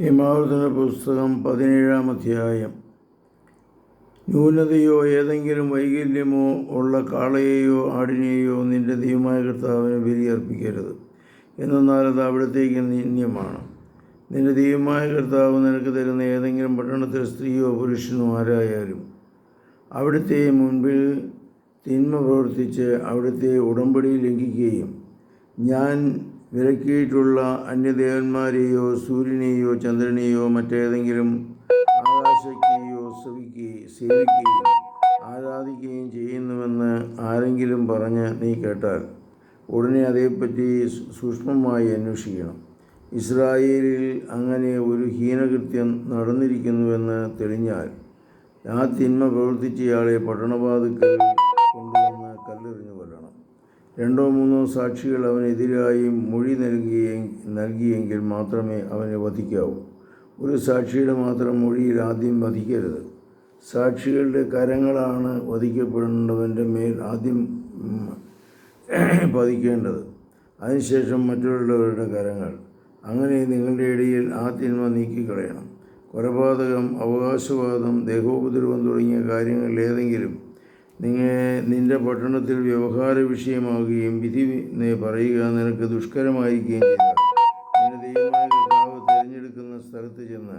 ഹിമാവർത്തന പുസ്തകം പതിനേഴാം അധ്യായം. ന്യൂനതയോ ഏതെങ്കിലും വൈകല്യമോ ഉള്ള കാളയെയോ ആടിനെയോ നിന്റെ ദൈവമായ കർത്താവിന് ബലിയർപ്പിക്കരുത് എന്നാൽ അത് അവിടത്തേക്ക് നിന്യമാണ്. നിന്റെ ദൈവമായ കർത്താവ് നിനക്ക് തരുന്ന ഏതെങ്കിലും പട്ടണത്തിൽ സ്ത്രീയോ പുരുഷനോ ആരായാലും അവിടുത്തെ മുൻപിൽ തിന്മ പ്രവർത്തിച്ച് അവിടുത്തെ ഉടമ്പടി ലംഘിക്കുകയും ഞാൻ വിലക്കിയിട്ടുള്ള അന്യദേവന്മാരെയോ സൂര്യനെയോ ചന്ദ്രനെയോ മറ്റേതെങ്കിലും ആകാശത്തെയോ സവിക്കുകയും സേവിക്കുകയും ആരാധിക്കുകയും ചെയ്യുന്നുവെന്ന് ആരെങ്കിലും പറഞ്ഞ് നീ കേട്ടാൽ ഉടനെ അതേപ്പറ്റി സൂക്ഷ്മമായി അന്വേഷിക്കണം. ഇസ്രായേലിൽ അങ്ങനെ ഒരു ഹീനകൃത്യം നടന്നിരിക്കുന്നുവെന്ന് തെളിഞ്ഞാൽ ആ തിന്മ പ്രവർത്തിച്ചയാളെ പട്ടണവാതുക്കൽ കൊണ്ടുവന്ന് കല്ലെറിഞ്ഞു കൊല്ലണം. രണ്ടോ മൂന്നോ സാക്ഷികൾ അവനെതിരായി മൊഴി നൽകിയ നൽകിയെങ്കിൽ മാത്രമേ അവനെ വധിക്കാവൂ. ഒരു സാക്ഷിയുടെ മാത്രം മൊഴിയിൽ ആദ്യം വധിക്കരുത്. സാക്ഷികളുടെ കരങ്ങളാണ് വധിക്കപ്പെടേണ്ടവന്റെ മേൽ ആദ്യം പതിക്കേണ്ടത്. അതിനുശേഷം മറ്റുള്ളവരുടെ കരങ്ങൾ. അങ്ങനെ നിങ്ങളുടെ ഇടയിൽ ആ തിന്മ നീക്കിക്കളയണം. കൊലപാതകം അവകാശവാദം ദേഹോപദ്രവം തുടങ്ങിയ കാര്യങ്ങളിൽ ഏതെങ്കിലും നിങ്ങൾ നിന്റെ പട്ടണത്തിൽ വ്യവഹാര വിഷയമാവുകയും വിധി പറയുക നിനക്ക് ദുഷ്കരമായിരിക്കുകയും ചെയ്താൽ നിന്റെ ദൈവമായ കർത്താവ് തിരഞ്ഞെടുക്കുന്ന സ്ഥലത്ത് ചെന്ന്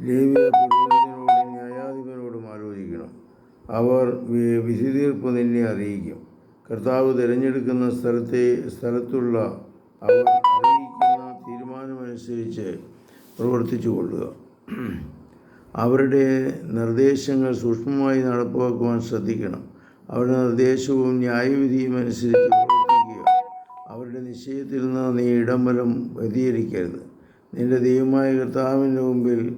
ലേവിയ പുരോഹിതനോടും ന്യായാധിപനോടും ആലോചിക്കണം. അവർ വിധി തീർപ്പ് നിന്നെ അറിയിക്കും. കർത്താവ് തിരഞ്ഞെടുക്കുന്ന സ്ഥലത്തെ സ്ഥലത്തുള്ള അവർ അറിയിക്കുന്ന തീരുമാനമനുസരിച്ച് പ്രവർത്തിച്ചു കൊള്ളുക അവരുടെ നിർദ്ദേശങ്ങൾ സൂക്ഷ്മമായി നടപ്പാക്കുവാൻ ശ്രദ്ധിക്കണം. അവരുടെ നിർദ്ദേശവും ന്യായവിധിയും അനുസരിച്ച് പ്രവർത്തിക്കുക. അവരുടെ നിശ്ചയത്തിൽ നിന്ന് നീ ഇടംബലം വ്യതിചരിക്കരുത് നിന്റെ ദൈവമായ കർത്താവിന്റെ മുമ്പിൽ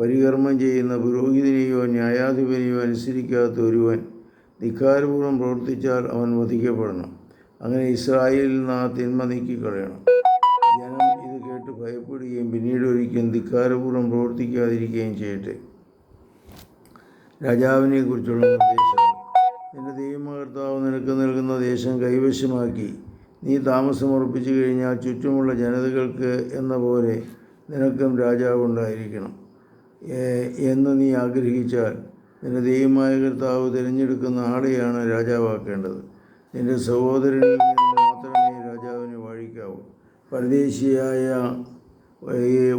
പരികർമ്മം ചെയ്യുന്ന പുരോഹിതനെയോ ന്യായാധിപനെയോ അനുസരിക്കാത്ത ഒരുവൻ ധിക്കാരപൂർവം പ്രവർത്തിച്ചാൽ അവൻ വധിക്കപ്പെടണം. അങ്ങനെ ഇസ്രായേലിൽ നിന്ന് ആ തിന്മ നീക്കിക്കളയണം. ജനം ഇത് കേട്ട് ഭയപ്പെടുകയും പിന്നീട് ഒരിക്കലും ധിക്കാരപൂർവം പ്രവർത്തിക്കാതിരിക്കുകയും ചെയ്യട്ടെ. രാജാവിനെ കുറിച്ചുള്ള നിർദ്ദേശം. നിന്റെ ദൈവമകർത്താവ് നിനക്ക് നൽകുന്ന ദേശം കൈവശമാക്കി. നീ താമസമുറപ്പിച്ചു കഴിഞ്ഞാൽ ചുറ്റുമുള്ള ജനതകൾക്ക് എന്ന പോലെ നിനക്കും രാജാവുണ്ടായിരിക്കണം എന്ന് നീ ആഗ്രഹിച്ചാൽ നിന്റെ ദൈവമായ കർത്താവ് തിരഞ്ഞെടുക്കുന്ന ആളെയാണ് രാജാവാക്കേണ്ടത്. നിന്റെ സഹോദരനിൽ നിന്ന് മാത്രമേ പരദേശിയായ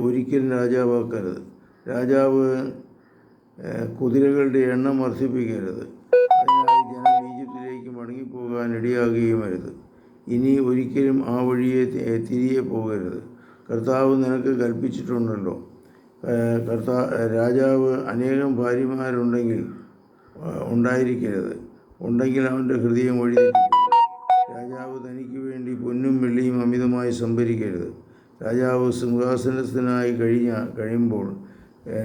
ഒരിക്കലും രാജാവാക്കരുത്. രാജാവ് കുതിരകളുടെ എണ്ണം വർദ്ധിപ്പിക്കരുത്. അതിനായി ജനം ഈജിപ്തിലേക്ക് മടങ്ങിപ്പോകാൻ ഇടയാകുകയും അരുത്. ഇനി ഒരിക്കലും ആ വഴിയെ തിരികെ പോകരുത്. കർത്താവ് നിനക്ക് കൽപ്പിച്ചിട്ടുണ്ടല്ലോ. കർത്താ രാജാവ് അനേകം ഭാര്യമാരുണ്ടെങ്കിൽ ഉണ്ടായിരിക്കരുത്. ഉണ്ടെങ്കിൽ അവന്റെ ഹൃദയം വഴിതെറ്റിപ്പോകും. രാജാവ് തനിക്ക് വേണ്ടി പൊന്നും വെള്ളിയും അമിതമായി സംഭരിക്കരുത്. രാജാവ് സിംഹാസനസ്ഥനായി കഴിഞ്ഞ കഴിയുമ്പോൾ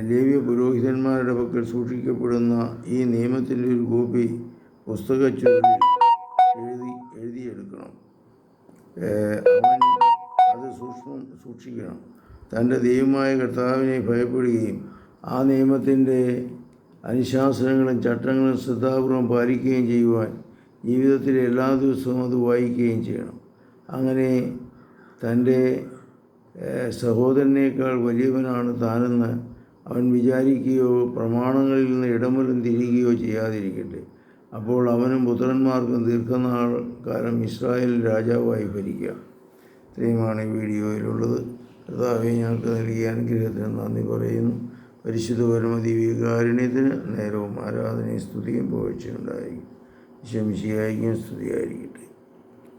ലേവ്യ പുരോഹിതന്മാരുടെ പക്കൽ സൂക്ഷിക്കപ്പെടുന്ന ഈ നിയമത്തിന്റെ ഒരു കോപ്പി പുസ്തക ചുവടിൽ എഴുതി എഴുതിയെടുക്കണം. അവൻ അത് സൂക്ഷ്മം സൂക്ഷിക്കണം. തന്റെ ദൈവമായ കർത്താവിനെ ഭയപ്പെടുകയും ആ നിയമത്തിന്റെ അനുശാസനങ്ങളും ചട്ടങ്ങളും ശ്രദ്ധാപൂർവം പാലിക്കുകയും ചെയ്യുവാൻ ജീവിതത്തിലെ എല്ലാ ദിവസവും അത് വായിക്കുകയും ചെയ്യണം. അങ്ങനെ തന്റെ സഹോദരനേക്കാൾ വലിയവനാണ് താനെന്ന് അവൻ വിചാരിക്കുകയോ പ്രമാണങ്ങളിൽ നിന്ന് ഇടമലും തിരികുകയോ ചെയ്യാതിരിക്കട്ടെ. അപ്പോൾ അവനും പുത്രന്മാർക്കും ദീർഘനാൾ കാലം ഇസ്രായേൽ രാജാവായി ഭരിക്കുക ഇത്രയുമാണ് ഈ വീഡിയോയിലുള്ളത്. കർത്താവെ ഞങ്ങൾക്ക് നൽകിയ അനുഗ്രഹത്തിന് നന്ദി പറയുന്നു. പരിശുദ്ധ പരമ ദിവ്യകാരുണ്യത്തിന് നേരവും ആരാധനയും സ്തുതിയും പുകഴ്ചയുണ്ടായിരിക്കും ശമിശിയായിരിക്കും സ്തുതിയായിരിക്കട്ടെ.